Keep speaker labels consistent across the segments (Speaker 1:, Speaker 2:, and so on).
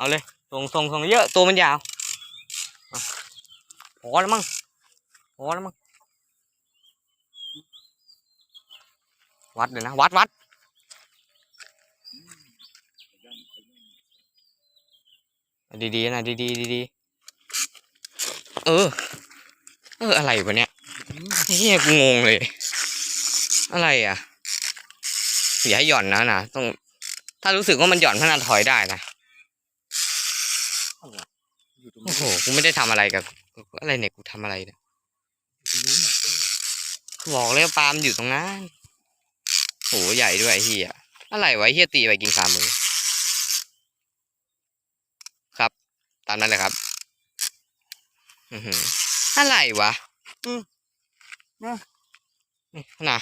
Speaker 1: เอาเลยส่งส่งส่งเยอะตัวมันยาวพอแล้วมั้งพอแล้วมั้งวัดเลยนะวัดวัดดีๆนะดีๆดีๆเออ เอออะไรวะเนี่ยเฮียกูงงเลย อะไรอะอย่าให้หย่อนนะนะต้องถ้ารู้สึกว่ามันหย่อนพนันถอยได้นะ
Speaker 2: อยู่ตรง
Speaker 1: โอ้
Speaker 2: นี้
Speaker 1: โห กูไม่ได้ทำอะไรกับ อะไรเนี่ย กูทำอะไรเนี่ย
Speaker 2: ตรงนู้นน่ะ
Speaker 1: บอกเลยว่าปลาล์มนอยู่ตรงนั้น โห ใหญ่ด้วยไอ้เฮียอะไรวะไอ้เฮียตีไปกินขามือ ครับ ตามนั้นเลยครับ อือหืออะไรวะนี่นะ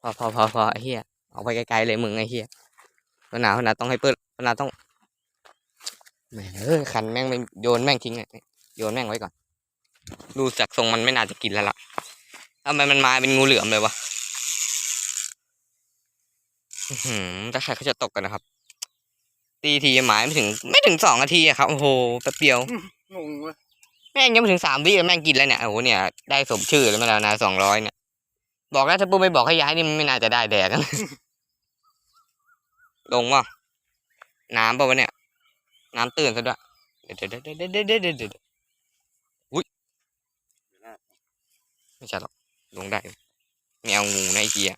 Speaker 1: พอพอพอพอไอ้เฮียออกไปไกลๆเลยมึงไอ้เฮียพนาพนาต้องให้เปิดพนาต้อง แม่งเออคันแม่งไม่โยนแม่งทิ้งอะโยนแม่งไว้ก่อน ดูจากทรงมันไม่น่าจะกินแล้วล่ะทำไมมันมาเป็นงูเหลือมเลยวะอื้อหือถ้าใครเขาจะตกกันนะครับ ตีทีหมายไม่ถึง ไม่ถึงสองนาทีอะครับโอ้โหแป๊บเดียว
Speaker 2: งงเว้ย
Speaker 1: แม่งยังไม่ถึงสามวิเลยแม่งกินแล้วเนี่ยโอ้โหเนี่ยได้สมชื่อแล้วมาแล้วนะสองร้อยเนี่ย บอกแล้วถ้าปุ๊บไม่บอกให้ย้ายนี่มันไม่น่าจะได้แดกกันลงว่ะน้ำป่าวะเนี่ย น้ำตื่นซะด้วยเดี๋ยวเดี๋ยวเดี๋ยวเดี๋ยวเดี๋ยวเดี๋ยวเดี๋ยวอุ้ยไม่ใช่หรอกลงได้อยู่ไม่เอางูนะไอ้เกีย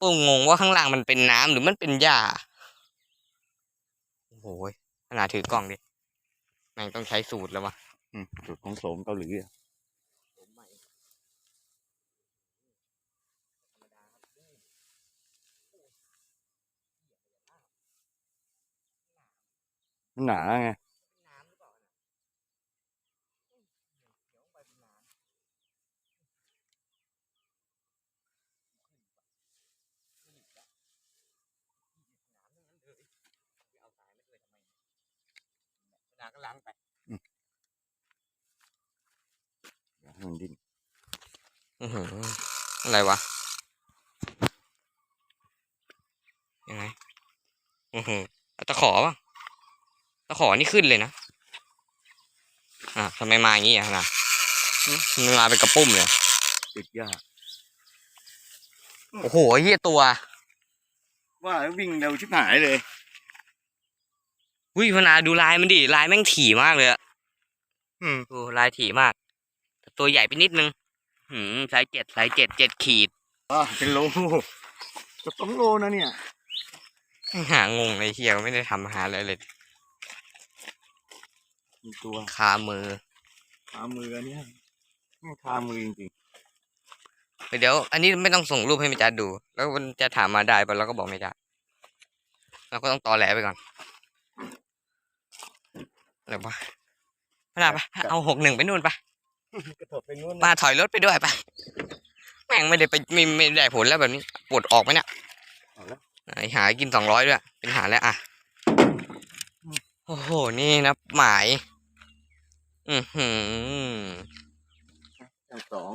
Speaker 1: ปุ๊งงงว่าข้างล่างมันเป็นน้ำหรือมันเป็นหญ้าโอ้โหขนาดถือกล้องดิแม่งต้องใช้สูตรแล้ววะ
Speaker 2: สูตรของโสมเกาหลีอะ มันหนาไงอย่าให้มันดิ้น
Speaker 1: อือหืออะไรวะ ยังไง อือหือเอาตะขอป่ะ ตะขอนี่ขึ้นเลยนะ อะทำไมมาอย่างงี้อะนะหึมันมาเป็นกระปุ้มเลย
Speaker 2: ติดยาก
Speaker 1: โอ้โหเฮียตัว
Speaker 2: ว่าแล้ววิ่งเร็วชิบหายเลย
Speaker 1: วิพนาดูลายมันดิลายแม่งถี่มากเลยอะ
Speaker 2: อืม
Speaker 1: ดูลายถี่มากแต่ตัวใหญ่ไปนิดนึงหืมไซส์เจ็ดไซส์เจ็ดเจ็ดขีด
Speaker 2: อ่าเป็นโลจะสองโลนะเนี่ย
Speaker 1: หางงไอ้เฮียไม่ได้ทำหาอะไรเลย
Speaker 2: มีตัว
Speaker 1: คามือ
Speaker 2: คามืออันเนี่ยไม่คามือจริง
Speaker 1: เดี๋ยว อันนี้ไม่ต้องส่งรูปให้มิจาดู แล้วมันจะถามมาได้ปะเราก็บอกไม่ได้เราก็ต้องตอแหลไปก่อนอะไรวะไม่ได้ปะเอาหกหนึ่งไปนู่นปะ
Speaker 2: ๆกระโดดไปนู้น
Speaker 1: มาถอยรถไปด้วยปะแม่งไม่ได้ไปไม่ไม่ได้ผลแล้วแบบนี้ปวดออกไหมเนี่ย
Speaker 2: เอาแล้ว
Speaker 1: ไอหากินสองร้อยด้วย เป็นหาแล้วอะ โอ้โห นี่นะหมาย อือหือ
Speaker 2: สอง